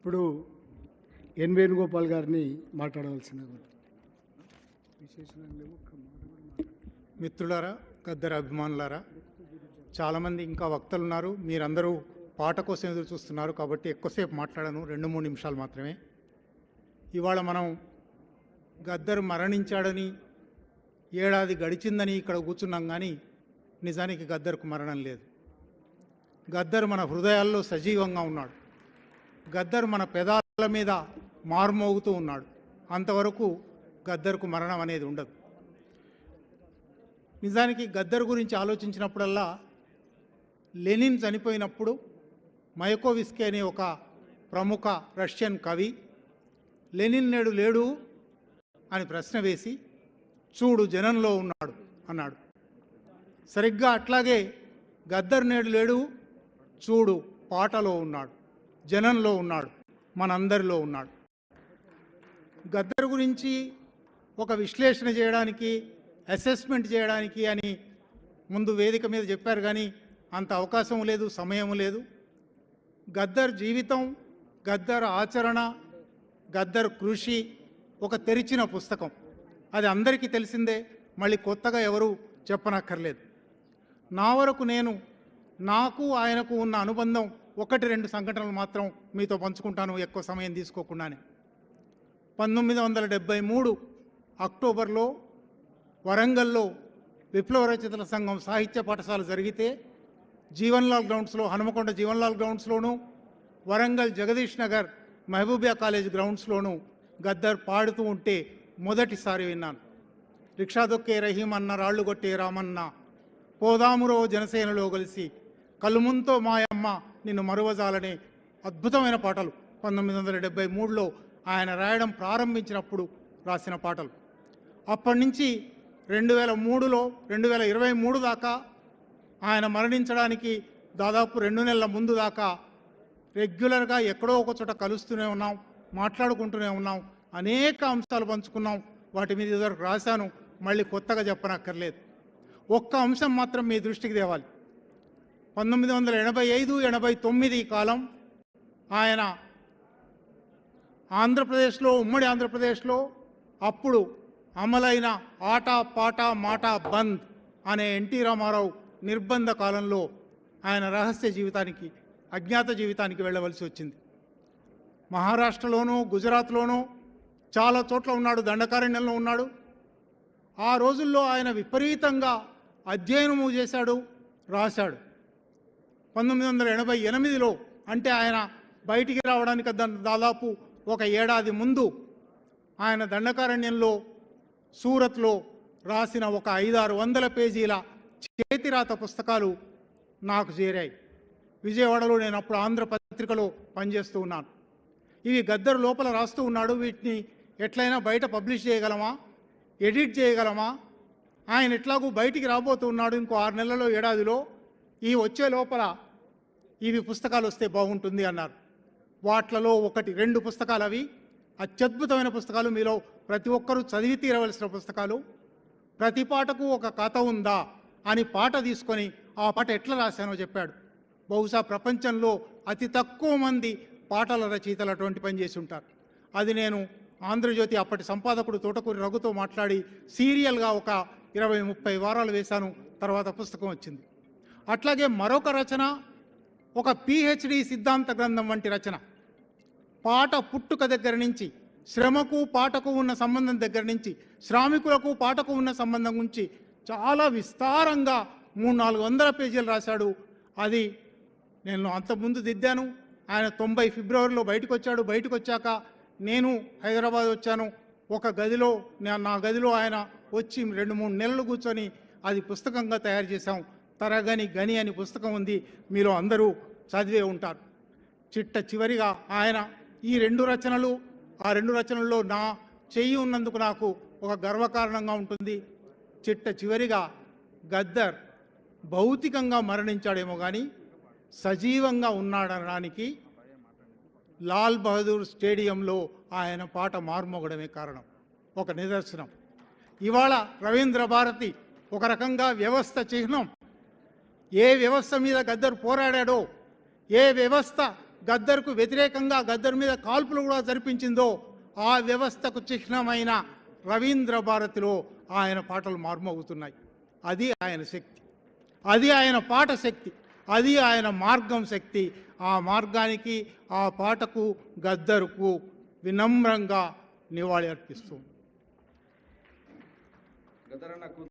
ఇప్పుడు ఎన్ వేణుగోపాల్ గారిని మాట్లాడవలసిన మిత్రులారా గద్దర అభిమానులారా చాలామంది ఇంకా వక్తలు ఉన్నారు మీరందరూ పాట కోసం ఎదురు చూస్తున్నారు కాబట్టి ఎక్కువసేపు మాట్లాడను రెండు మూడు నిమిషాలు మాత్రమే. ఇవాళ మనం గద్దరు మరణించాడని ఏడాది గడిచిందని ఇక్కడ కూర్చున్నాం కానీ నిజానికి గద్దరుకు మరణం లేదు. గద్దరు మన హృదయాల్లో సజీవంగా ఉన్నాడు. గద్దరు మన పెదాల మీద మార్మోగుతూ ఉన్నాడు. అంతవరకు గద్దరుకు మరణం అనేది ఉండదు. నిజానికి గద్దర్ గురించి ఆలోచించినప్పుడల్లా లెనిన్ చనిపోయినప్పుడు మయకోవిస్కీ అనే ఒక ప్రముఖ రష్యన్ కవి లెనిన్ నేడు లేడు అని ప్రశ్న వేసి చూడు జనంలో ఉన్నాడు అన్నాడు. సరిగ్గా అట్లాగే గద్దర్ నేడు లేడు చూడు పాటలో ఉన్నాడు. జనంలో ఉన్నాడు మనందరిలో ఉన్నాడు. గద్దర్ గురించి ఒక విశ్లేషణ చేయడానికి అసెస్మెంట్ చేయడానికి అని ముందు వేదిక మీద చెప్పారు కానీ అంత అవకాశం లేదు సమయం లేదు. గద్దర్ జీవితం గద్దర్ ఆచరణ గద్దర్ కృషి ఒక తెరిచిన పుస్తకం. అది అందరికీ తెలిసిందే మళ్ళీ కొత్తగా ఎవరు చెప్పనక్కర్లేదు. నా వరకు నేను నాకు ఆయనకు ఉన్న అనుబంధం ఒకటి రెండు సంఘటనలు మాత్రం మీతో పంచుకుంటాను ఎక్కువ సమయం తీసుకోకుండానే. పంతొమ్మిది వందల డెబ్భై మూడు అక్టోబర్లో వరంగల్లో విప్లవ రచయితల సంఘం సాహిత్య పాఠశాల జరిగితే జీవన్లాల్ గ్రౌండ్స్లో హనుమకొండ జీవన్లాల్ గ్రౌండ్స్లోను వరంగల్ జగదీష్ నగర్ మహబూబియా కాలేజ్ గ్రౌండ్స్లోను గద్దర్ పాడుతూ ఉంటే మొదటిసారి విన్నాను. రిక్షా దొక్కే రహీం అన్న రాళ్ళు కొట్టే రామన్న పోదామురో జనసేనలో కలిసి కలుముంతో మాయమ్మ నిన్ను మరువజాలనే అద్భుతమైన పాటలు. పంతొమ్మిది వందల డెబ్బై మూడులో ఆయన రాయడం ప్రారంభించినప్పుడు రాసిన పాటలు. అప్పటి నుంచి రెండు వేల మూడులో రెండు వేల ఇరవై మూడు దాకా ఆయన మరణించడానికి దాదాపు రెండు నెలల ముందు దాకా రెగ్యులర్గా ఎక్కడో ఒక చోట కలుస్తూనే ఉన్నాం మాట్లాడుకుంటూనే ఉన్నాం అనేక అంశాలు పంచుకున్నాం. వాటి మీద ఇదివరకు రాశాను మళ్ళీ కొత్తగా చెప్పనక్కర్లేదు. ఒక్క అంశం మాత్రం మీ దృష్టికి తేవాలి. పంతొమ్మిది వందల ఎనభై ఐదు ఎనభై తొమ్మిది కాలం ఆయన ఆంధ్రప్రదేశ్లో ఉమ్మడి ఆంధ్రప్రదేశ్లో అప్పుడు అమలైన ఆట పాట మాట బంద్ అనే ఎన్టీ రామారావు నిర్బంధ కాలంలో ఆయన రహస్య జీవితానికి అజ్ఞాత జీవితానికి వెళ్ళవలసి వచ్చింది. మహారాష్ట్రలోనూ గుజరాత్లోనూ చాలా చోట్ల ఉన్నాడు దండకారణ్యంలో ఉన్నాడు. ఆ రోజుల్లో ఆయన విపరీతంగా అధ్యయనము చేశాడు రాశాడు. పంతొమ్మిది వందల ఎనభై ఎనిమిదిలో అంటే ఆయన బయటికి రావడానికి దాదాపు ఒక ఏడాది ముందు ఆయన దండకారణ్యంలో సూరత్లో రాసిన ఒక ఐదారు వందల పేజీల చేతిరాత పుస్తకాలు నాకు చేరాయి. విజయవాడలో నేను అప్పుడు ఆంధ్రపత్రికలో పనిచేస్తూ ఉన్నాను. ఇవి గద్దరు లోపల రాస్తూ ఉన్నాడు. వీటిని ఎట్లయినా బయట పబ్లిష్ చేయగలమా? ఎడిట్ చేయగలమా? ఆయన ఎట్లాగూ బయటికి రాబోతూ ఉన్నాడు ఇంకో ఆరు నెలల్లో ఏడాదిలో. ఈ వచ్చే లోపల ఇవి పుస్తకాలు వస్తే బాగుంటుంది అన్నారు. వాట్లలో ఒకటి రెండు పుస్తకాలు అవి. అత్యద్భుతమైన పుస్తకాలు. మీలో ప్రతి ఒక్కరూ చదివి తీరవలసిన పుస్తకాలు. ప్రతి పాటకు ఒక కథ ఉందా అని పాట తీసుకొని ఆ పాట ఎట్లా రాశానో చెప్పాడు. బహుశా ప్రపంచంలో అతి తక్కువ మంది పాటల రచయితలు అటువంటి పని చేసి ఉంటారు. అది నేను ఆంధ్రజ్యోతి అప్పటి సంపాదకుడు తోటకూరి రఘుతో మాట్లాడి సీరియల్గా ఒక ఇరవై ముప్పై వారాలు వేశాను. తర్వాత పుస్తకం వచ్చింది. అట్లాగే మరొక రచన ఒక పిహెచ్డి సిద్ధాంత గ్రంథం వంటి రచన. పాట పుట్టుక దగ్గర నుంచి శ్రమకు పాటకు ఉన్న సంబంధం దగ్గర నుంచి శ్రామికులకు పాటకు ఉన్న సంబంధం గురించి చాలా విస్తారంగా మూడు నాలుగు వందల పేజీలు రాశాడు. అది నేను అంతకుముందు దిద్దాను. ఆయన తొంభై ఫిబ్రవరిలో బయటకు వచ్చాడు బయటకు వచ్చాక నేను హైదరాబాద్ వచ్చాను. ఒక గదిలో నా- నా గదిలో ఆయన వచ్చి రెండు మూడు నెలలు కూర్చొని అది పుస్తకంగా తయారు చేశాం. తరగని గని అని పుస్తకం ఉంది. మీలో అందరూ చదివే ఉంటారు. చిట్ట చివరిగా ఆయన ఈ రెండు రచనలు ఆ రెండు రచనల్లో నా చెయ్యి ఉన్నందుకు నాకు ఒక గర్వకారణంగా ఉంటుంది. చిట్ట చివరిగా గద్దర్ భౌతికంగా మరణించాడేమో కానీ సజీవంగా ఉన్నాడనడానికి లాల్ బహదూర్ స్టేడియంలో ఆయన పాట మార్మోగడమే కారణం. ఒక నిదర్శనం. ఇవాళ రవీంద్ర భారతి ఒక రకంగా వ్యవస్థ చిహ్నం ఏ వ్యవస్థ మీద గద్దరు పోరాడాడో ఏ వ్యవస్థ గద్దరుకు వ్యతిరేకంగా గద్దర్ మీద కాల్పులు కూడా జరిపించిందో ఆ వ్యవస్థకు చిహ్నమైన రవీంద్ర భారతిలో ఆయన పాటలు మార్మవుతున్నాయి. అది ఆయన శక్తి. అది ఆయన పాట శక్తి. అది ఆయన మార్గం శక్తి. ఆ మార్గానికి ఆ పాటకు గద్దరుకు వినమ్రంగా నివాళి అర్పిస్తుంది